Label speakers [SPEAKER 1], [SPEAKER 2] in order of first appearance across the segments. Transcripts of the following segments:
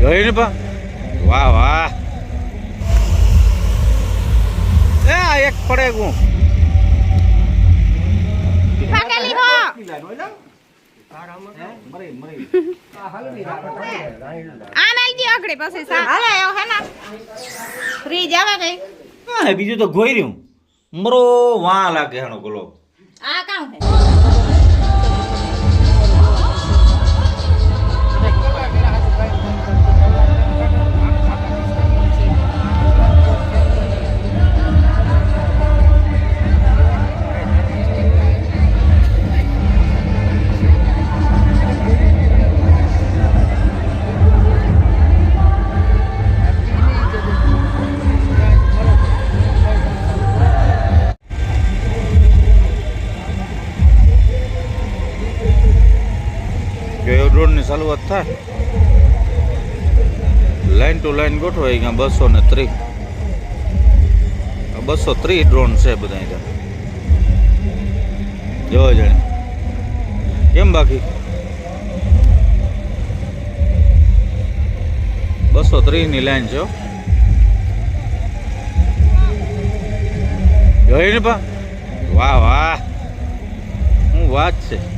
[SPEAKER 1] જોઈને પા વાહ વાહ. એ એક પડે
[SPEAKER 2] ના.
[SPEAKER 1] હા બીજું તો ગોઈ રહ્યું મરો વા લાગે હેણો ગોલો. શરૂઆત થાય. લાઈન ટુ લાઈન ગોઠવાય અહીંયા બસો ને ત્રીસ. બસો ત્રીસ ડ્રોન છે બધા અહીંયા. જોવા જાણે. કેમ બાકી? બસો ત્રીસની લાઈન છે જોઈ જોઈને પા? વાહ વાહ. હું વાત છે.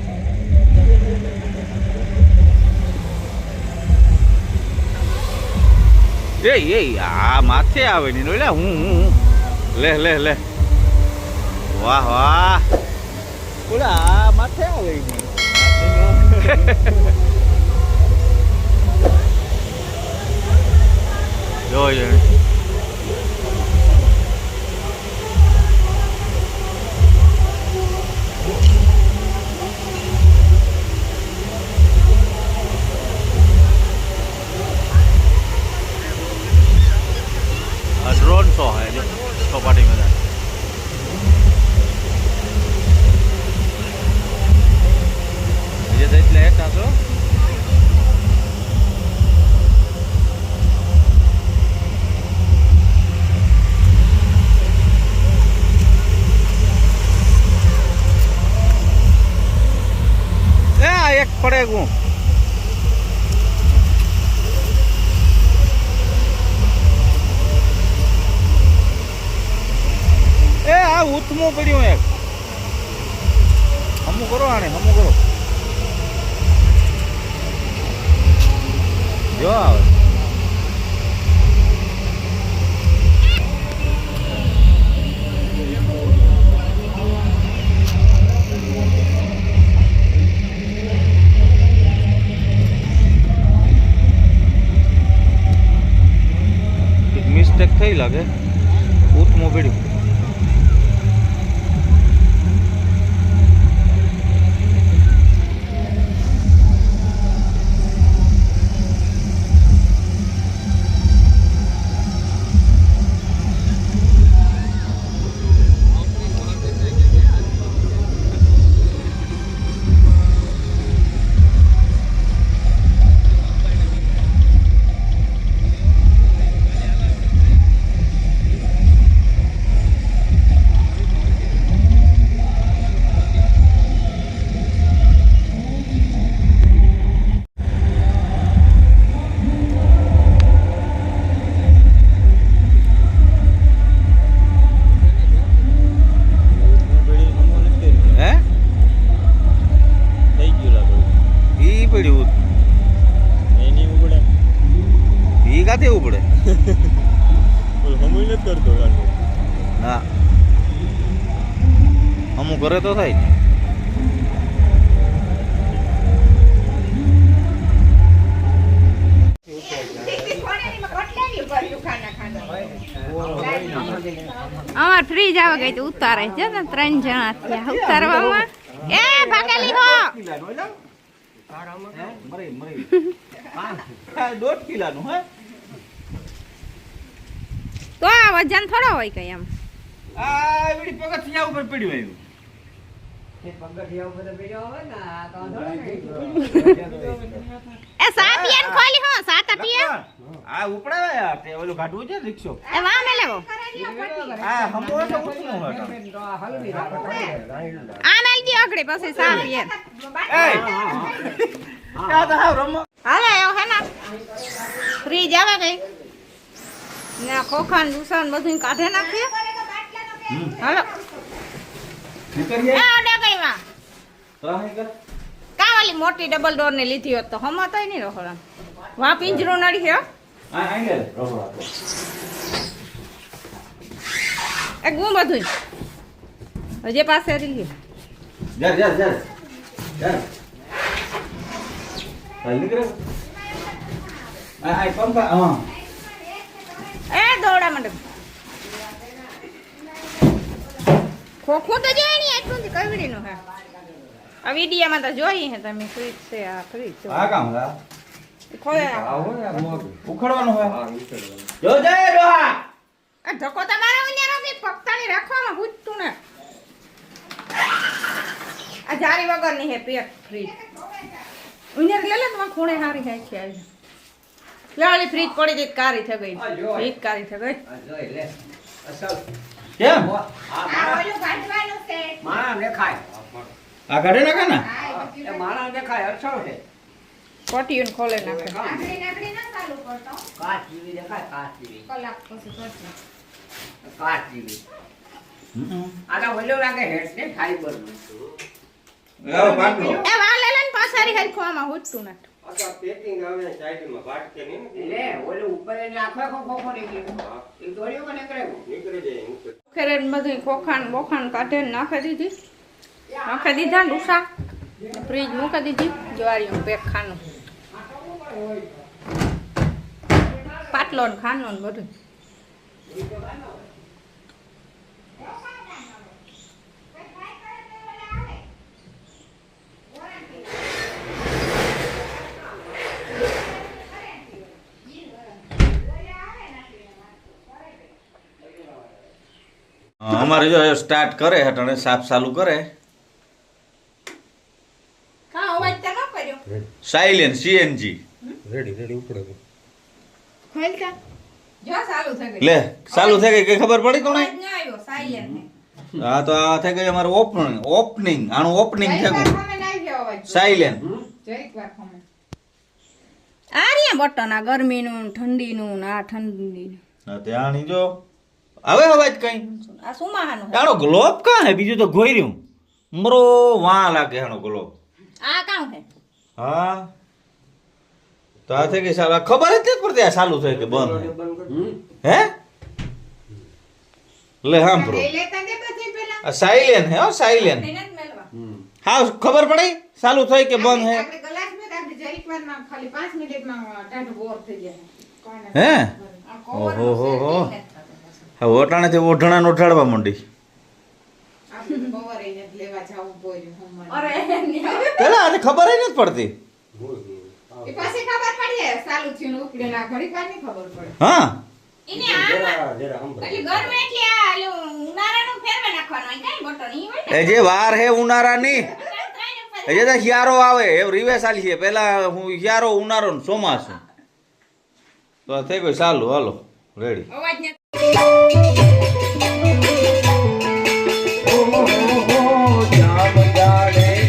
[SPEAKER 1] એ એ આ માથે આવે ની લે હું હું હું. લે લે લે વાહ વાહ ઓલા આ માથે આવે ની જો એક પડે હું એ, આ ઉથમું પડ્યું એક. હમું કરો આને, હમું કરો. જો આવે. થઈ લાગે. ઉથમું પડ્યું ના અમુક ઘરે તો થાય ને
[SPEAKER 2] અમાર ફ્રીજ આવે ગઈ તો ઉતારે છે ને ત્રણ જણા થયા. ઉતારવામાં. એ ભાગેલી હો
[SPEAKER 1] દોઢ કિલાનું હે?
[SPEAKER 2] તો આ વજન થોડો હોય કઈ એમ.
[SPEAKER 1] આ એવડી પગથિયા ઉપર પડ્યું
[SPEAKER 2] એ સાત પીએન ખોલી હો સાત
[SPEAKER 1] આ ઉપડાવે યાર તે ઓલું કાઢવું છે રિક્ષો?
[SPEAKER 2] એ વાં મે લેવો.
[SPEAKER 1] આ હમો તો ઉઠવું હતું
[SPEAKER 2] આ મેલ દી આગળ પછી સાત પીએ
[SPEAKER 1] એ. આ તો હાવ રમો.
[SPEAKER 2] હાલે એવો હે ને. ફ્રીજ આવે કઈ? ને ખોખાન દુસાન બધું કાઢે નાખીએ હાલો.
[SPEAKER 1] નીકળીએ
[SPEAKER 2] એ કઈ માં
[SPEAKER 1] તો
[SPEAKER 2] કા વાલી મોટી ડબલ ડોરની લીધી હોત તો હમતાય નહીં રખોડા વા પિંજરો નડી હે
[SPEAKER 1] એક લે.
[SPEAKER 2] ગું બધું હજી પાસે રહી
[SPEAKER 1] જા જા જા જા હાલ નીકળે. આ આ પંખા હા.
[SPEAKER 2] એ દોડા માટે ખોખું તો નહીં એટલું જ કવડીનું હે આ વિડીયામાં તો જોઈ હે તમે ફ્રીજ છે આ ફ્રીજ
[SPEAKER 1] આ કામ લા ઉખડવાનું હોય. જો જય ડોહા
[SPEAKER 2] આ ધક્કો તમારા ઉન્યારો કે પગતાની રાખવામાં પૂછતું ને. આ જારી વગરની હે પેટ ફ્રીજ. ઉન્યાર લે લે તમારે ખૂણે હારી થાય છે આવી. લાલી ફ્રીજ પડી ગઈ કારી થઈ ગઈ. ફ્રીજ કારી થઈ ગઈ.
[SPEAKER 1] કેમ?
[SPEAKER 2] આ ઓલું કાઢવાનું છે.
[SPEAKER 3] માણા દેખાય.
[SPEAKER 1] આ કાઢે નાખે ને?
[SPEAKER 3] એ માણા દેખાય અસર છે.
[SPEAKER 2] પટીયું ખોલે નાખે.
[SPEAKER 3] કાચ જીવી દેખાય કાચ જીવી.
[SPEAKER 2] કલાક પછી કરશે
[SPEAKER 3] કાચ જીવી. આના ઓલો લાગે હેડ ને ફાઈબરનું. એ
[SPEAKER 1] વાલેલન પાસારી
[SPEAKER 2] હરખવામાં હોતું વાલે લઈને પાછારી હારી ખોવામાં હુટતું નહીં
[SPEAKER 3] લે ઓલે ઉપર એને આખો આખો ખોખો નીકળી ગયો એ દોડ્યો કે નીકળે
[SPEAKER 2] ખેરે બધું ખોખાન બોખાન કાઢે નાખી દીધી. નાખી દીધા ને ડુસા. ફ્રીજ મૂકી દીધી. જ્વારીનું પેક ખાનું. પાટલો ને ખાનો ને બધું
[SPEAKER 1] અમારે જો સ્ટાર્ટ કરે હટણે સાફ ચાલુ કરે.
[SPEAKER 2] હા તો
[SPEAKER 1] સાયલેન્ટ સીએનજી
[SPEAKER 4] રેડી રેડી ઉપડે તો.
[SPEAKER 2] ખોલતા જો ચાલુ થઈ ગઈ.
[SPEAKER 1] લે ચાલુ થઈ ગઈ કઈ ખબર પડી તમને?
[SPEAKER 2] અવાજ ન આવ્યો સાયલેન્ટ
[SPEAKER 1] હા તો આ થઈ ગઈ અમારું ઓપનિંગ ઓપનિંગ આનું ઓપનિંગ થઈ ગયું. સાયલેન્ટ
[SPEAKER 2] આ રહ્યા બટન આ ગરમીનું ને ઠંડીનું ને આ ઠંડીનું.
[SPEAKER 1] ત્યાં જો. હવે અવાજ કઈ?
[SPEAKER 2] આ સુમાહાનું
[SPEAKER 1] આનો ગ્લોબ કાં હે? બીજું તો ગોયર્યું મરો વા લાગે આનો ગ્લોબ
[SPEAKER 2] આ કાં હે?
[SPEAKER 1] હા? તો આ થઈ ગઈ સારું. ખબર જ નથી પડતી આ ચાલુ થઈ કે બંધ હે. લે સાંભળો. આ સાયલેન્ટ હે હો
[SPEAKER 2] સાયલેન
[SPEAKER 1] હા ખબર પડી? ચાલુ થઈ કે બંધ હે?
[SPEAKER 2] આપણે ગ્લાસમાં આપણે જરીક વારમાં ખાલી 5 મિનિટમાં ટાઢું બોર થઈ જાય
[SPEAKER 1] હે? ઓહો હો હો
[SPEAKER 2] નું setting નથી થતું.
[SPEAKER 1] હવે ઓટાણેથી ઓઢણા ઓઢાડવા માંડી. પેલા આને ખબર જ નથી પડતી. હા. જે વાર હે ઉનાળાની
[SPEAKER 2] હજે ઉપર
[SPEAKER 1] એ જે તો શિયાળો આવે એ રિવેસ આલી છે. પેલા હું હિયારો ઉનાળો ને ચોમાસું. તો થઈ ગયું ચાલુ હાલો રેડી
[SPEAKER 2] જામ જાણે